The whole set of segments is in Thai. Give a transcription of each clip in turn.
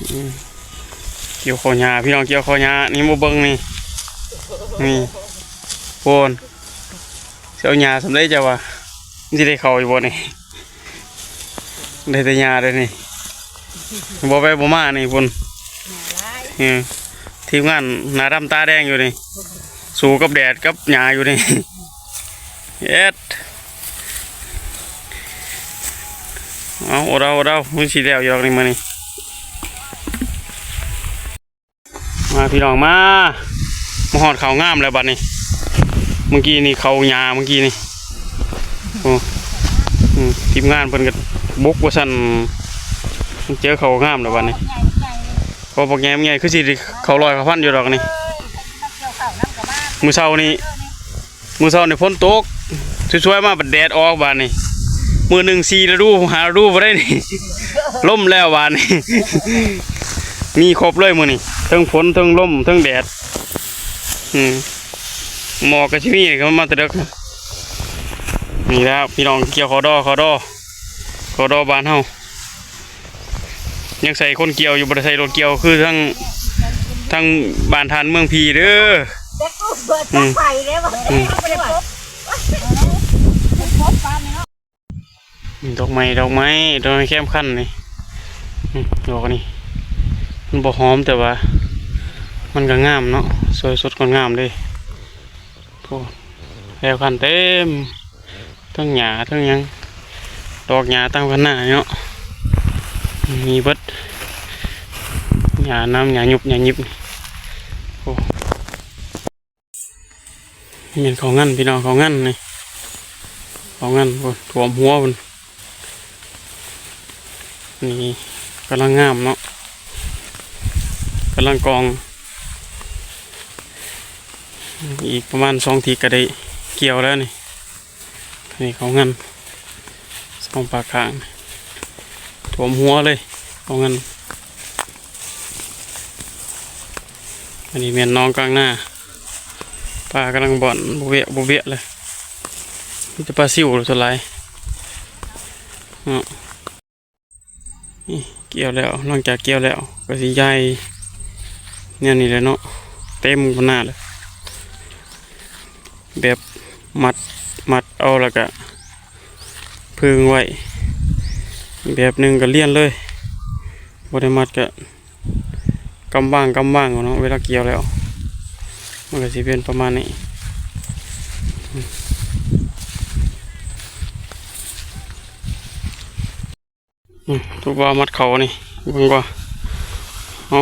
อืมเกี่ยวคอหญ้าพี่น้องเกี่ยวคอหญ้านี่โมเบิงนี่นี่โพนเสียวหญ้าสำเร็จจะวะมันจะได้เข้าอยู่บ่นี่ได้แต่หญ้าเลยนี่บ่ไปบ่มานี่พุ่นนี่ทีมงานหน้าดำตาแดงอยู่นี่สู้กับแดดกับหญ้าอยู่นี่เอ็ดเอาโอเราโอเรามันสีแล้วอยู่ดอกนี่มานี่มา พี่น้องมามาหอดเขาวงามแล้วบัดนี้ เมื่อกี้นี่เขาหญ้าเมื่อกี้นี่โอ้ทีมงานเพิ่นก็บุกว่าสั่นเจอเขาวงามแล้วบัดนี้พอบอกแงมไงคือสิเขาลอยเขาพันอยู่ดอกนี่มือเช้านี่มือเช้านี่ฝนตกช่วยๆมาบัดแดดออกบานนี่มือหนึ่งสีฤดูหาฤดูบ่ได้นี่ล่มแล้วบานนี่ มีครบเลยมือนี่ทั้งฝนทั้งลมทั้งแดดอืมหมอกกับชิมีพีก็มาแตะเด็กนี่แล้วพี่น้องเกี่ยวขอดอขอดอขอดอบานเฮายังใส่คนเกี่ยวอยู่บริใส่รถเกี่ยวคือทั้งทั้งบานทานเมืองพีเด้อเด็กกูเบิดจะไฟเลยว่ะไม่ได้พบพบปลาไม่เนาะนี่ดอกไม้ดอกไม้ดอกไม้แก้มขั้นนี่ดอกนี่ มันบ่หอมแต่ว่า มันก็งามเนาะสวยสดก็งามเลยโอ้แล้วขันเต็มทั้งหญ้าทั้งยังดอกหญ้าตามกันหน้าเนาะมีเบิดหญ้าน้ำหญ้าหยุบหญ้าหยิบโอ้เป็นเของงั้นพี่น้องเของงั้นนี่ของงั้นโอ้ถ่วมหัวพุ่นนี่กำลังงามเนาะ กำลังกอง อีกประมาณสองทีก็ได้เกี่ยวแล้วนี่นี่เขาเงินสองปากข้างถ่วมหัวเลยเขาเงินอันนี้เมียนน้องกลางหน้าปลากำลังบ่อนบุเวะบุเวะเลยมันจะปลาซิวหรือตัวไรนี่เกี่ยวแล้วหลังจากเกี่ยวแล้วก็สิใหญ่ เนี่ยนี่แหละเนาะเต็มขนาดเลยแบบมัดมัดเอาแล้วก็พึ่งไว้แบบหนึ่งก็เลี่ยนเลยบได้มัดก็กำบ้างกำบ้างเอาเนาะเวลาเกี่ยวแล้ว มันก็สิเป็นประมาณนี้อืมทุกว่ามัดเขานี่บิ่งว่าเอา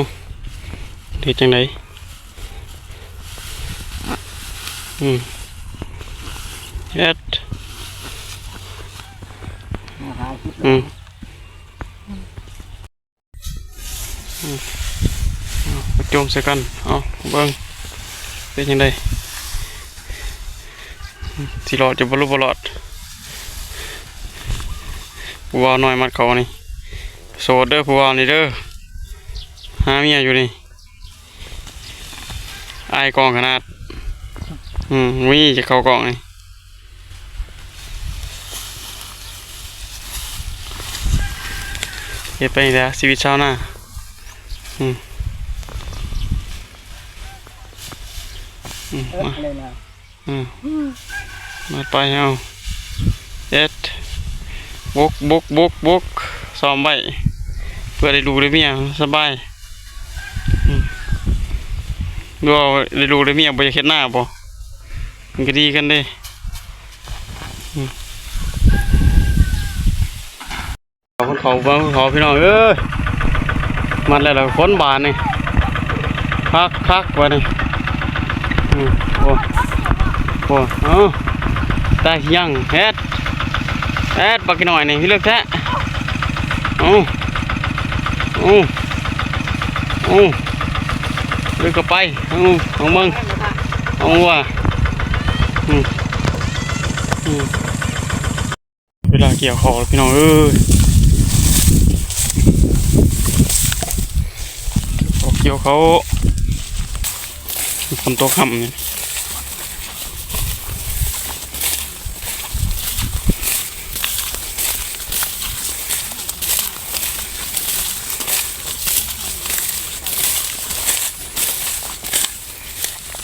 เด็ดจังไดอืมเฮ็ดอืมอืมเอาไปโจมใส่กัน เอาเบิ่งเป็นยังไงสิรอดจะบรรลุบรอดผู้ว่าน้อยมัดเขานี่โสดเด้อผู้ว่านี่เด้อหาเมียอยู่นี่ อายกองขนาด อืมมีจะเข้ากล่องนี่เฮ็ดไปนี่แหล้วชีวิตชาวนาอืมอืมมาเลยนะอืมมาไปเอาเอ็ดบุกบุกบุกบุกซ้อมไว้เพื่อได้ดูได้เมียสบายอืม ดูเอาได้ดูได้เมียบ่อยากเฮ็ดหน้าบ่มันก็ดีกันเด้ขอคุณเขาบ้างขอพี่น้องเอ้ยมันแล้วล่ะคนบานนี่คักคักว่านี่โอ้โอ้เอาตายังเฮ็ดเฮ็ดปักหน่อยนี่พี่เลือกแท้เอาเอาเอาเลือกก็ไปเอาเอามึงเอาว่ะเวลาเกี่ยวขอแล้วพี่น้องเอ้ยเกี่ยวเขาฝนตกค่ำนี่ย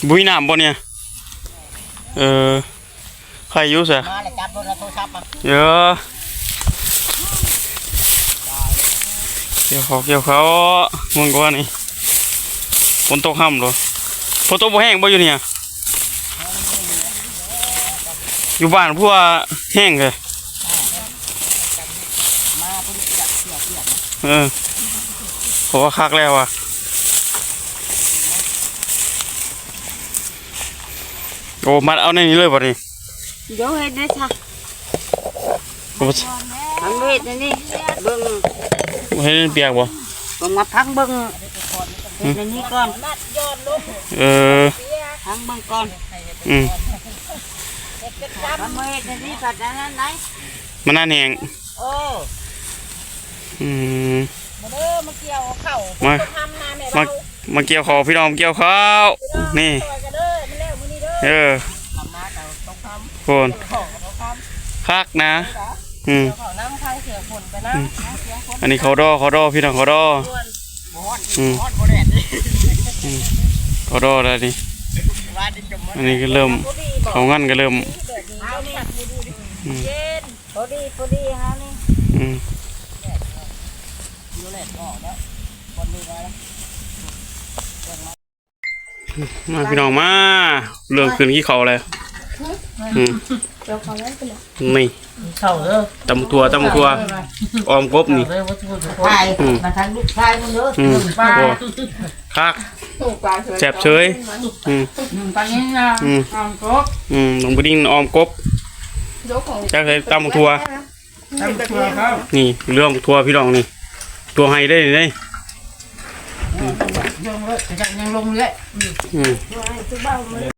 บุยน้ำบ่เนี่ย เออ ใครอยุ่สะมาเลยจับโทรศัพท์มาเยอะเกี่ยวเขาเกี่ยวเขามึงก็ว่านี่ฝนตกห้ำเหรอฝนตกบ่แห้งบ่อยู่เนี่ย อยู่บ้านพวกแห้งเลยมาพุ่งจับเสียเสียเออเพราะว่าคักแล้วอะ โอ้มัดเอาในนี้เลยป่ะนี่เดี๋ยวเฮ็ดได้ซะโอ้ทำเฮ็ดนี่เบิ่งบ่ให้เปียกบ่เบิ่งมาพังเบิ่งเฮ็ดนี่ก่อนเออพังเบิ่งก่อนอืมทำเฮ็ดนี่สัตว์นั้นไหนมันน่าแหงโอ้อืมมาเด้อมาเกี่ยวเข้ามาทำนาแม่มาเรามาเกี่ยวขอพี่น้องเกี่ยวข้าวนี่ เด้อเออทำนาแต่ต้องทโคนำของต้องทคักนะ อืมำเขาน้ำทางเสียฝนไปนะเสียฝนอันนี้เขาดอเขาดอพี่น้องเขาดอบ่ฮ้อนอืมฮ้อนบ่แดดนี่เขาดอแล้วนี่ว่าดิจมอันนี้ก็เริ่มเขางั้นก็เริ่มเอานี่เย็นพอดีพอดีฮะนี่อืมดูแลออกแล้วคนนี้มาแล้ว มาพี่น้องมาเรื่องคืนขี้เขาเลยอืมนี่เข้าเด้อตำทัวตำทัวออมกบนี่ไปอืมมาทางลูกชายมึงเด้ออืมโอ้คักแสบเฉยอืมตอนนี้นะอืมอ่างกบอืมลงไปดิ้งออมกบจากเลยตำทัวทำตัวเขานี่เรื่องทัวพี่น้องนี่ตัวให้ได้เลย ยังเลยยังลงเลยอืม